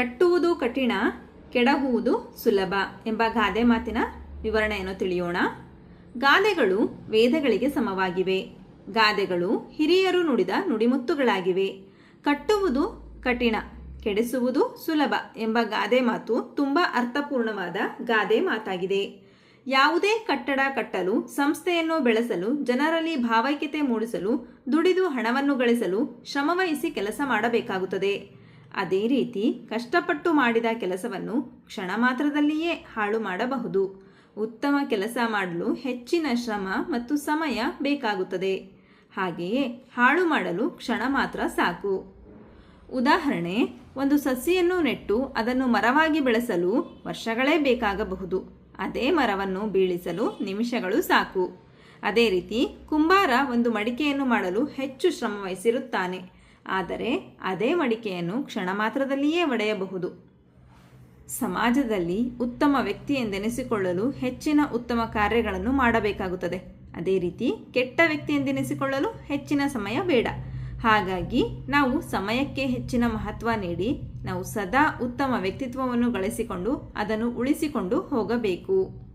ಕಟ್ಟುವುದು ಕಠಿಣ, ಕೆಡಹುವುದು ಸುಲಭ ಎಂಬ ಗಾದೆ ಮಾತಿನ ವಿವರಣೆಯನ್ನು ತಿಳಿಯೋಣ. ಗಾದೆಗಳು ವೇದಗಳಿಗೆ ಸಮವಾಗಿವೆ. ಗಾದೆಗಳು ಹಿರಿಯರು ನುಡಿದ ನುಡಿಮುತ್ತುಗಳಾಗಿವೆ. ಕಟ್ಟುವುದು ಕಠಿಣ, ಕೆಡಿಸುವುದು ಸುಲಭ ಎಂಬ ಗಾದೆ ಮಾತು ತುಂಬ ಅರ್ಥಪೂರ್ಣವಾದ ಗಾದೆ ಮಾತಾಗಿದೆ. ಯಾವುದೇ ಕಟ್ಟಡ ಕಟ್ಟಲು, ಸಂಸ್ಥೆಯನ್ನು ಬೆಳೆಸಲು, ಜನರಲ್ಲಿ ಭಾವೈಕ್ಯತೆ ಮೂಡಿಸಲು, ದುಡಿದು ಹಣವನ್ನು ಗಳಿಸಲು ಶ್ರಮವಹಿಸಿ ಕೆಲಸ ಮಾಡಬೇಕಾಗುತ್ತದೆ. ಅದೇ ರೀತಿ ಕಷ್ಟಪಟ್ಟು ಮಾಡಿದ ಕೆಲಸವನ್ನು ಕ್ಷಣ ಮಾತ್ರದಲ್ಲಿಯೇ ಹಾಳು ಮಾಡಬಹುದು. ಉತ್ತಮ ಕೆಲಸ ಮಾಡಲು ಹೆಚ್ಚಿನ ಶ್ರಮ ಮತ್ತು ಸಮಯ ಬೇಕಾಗುತ್ತದೆ. ಹಾಗೆಯೇ ಹಾಳು ಮಾಡಲು ಕ್ಷಣ ಮಾತ್ರ ಸಾಕು. ಉದಾಹರಣೆ, ಒಂದು ಸಸಿಯನ್ನು ನೆಟ್ಟು ಅದನ್ನು ಮರವಾಗಿ ಬೆಳೆಸಲು ವರ್ಷಗಳೇ ಬೇಕಾಗಬಹುದು. ಅದೇ ಮರವನ್ನು ಬೀಳಿಸಲು ನಿಮಿಷಗಳು ಸಾಕು. ಅದೇ ರೀತಿ ಕುಂಬಾರ ಒಂದು ಮಡಿಕೆಯನ್ನು ಮಾಡಲು ಹೆಚ್ಚು ಶ್ರಮ ವಹಿಸಿರುತ್ತಾನೆ ಆದರೆ ಅದೇ ಮಡಿಕೆಯನ್ನು ಕ್ಷಣ ಮಾತ್ರದಲ್ಲಿಯೇ ಒಡೆಯಬಹುದು. ಸಮಾಜದಲ್ಲಿ ಉತ್ತಮ ವ್ಯಕ್ತಿ ಎಂದೆನಿಸಿಕೊಳ್ಳಲು ಹೆಚ್ಚಿನ ಉತ್ತಮ ಕಾರ್ಯಗಳನ್ನು ಮಾಡಬೇಕಾಗುತ್ತದೆ. ಅದೇ ರೀತಿ ಕೆಟ್ಟ ವ್ಯಕ್ತಿ ಎಂದೆನಿಸಿಕೊಳ್ಳಲು ಹೆಚ್ಚಿನ ಸಮಯ ಬೇಡ. ಹಾಗಾಗಿ ನಾವು ಸಮಯಕ್ಕೆ ಹೆಚ್ಚಿನ ಮಹತ್ವ ನೀಡಿ ನಾವು ಸದಾ ಉತ್ತಮ ವ್ಯಕ್ತಿತ್ವವನ್ನು ಗಳಿಸಿಕೊಂಡು ಅದನ್ನು ಉಳಿಸಿಕೊಂಡು ಹೋಗಬೇಕು.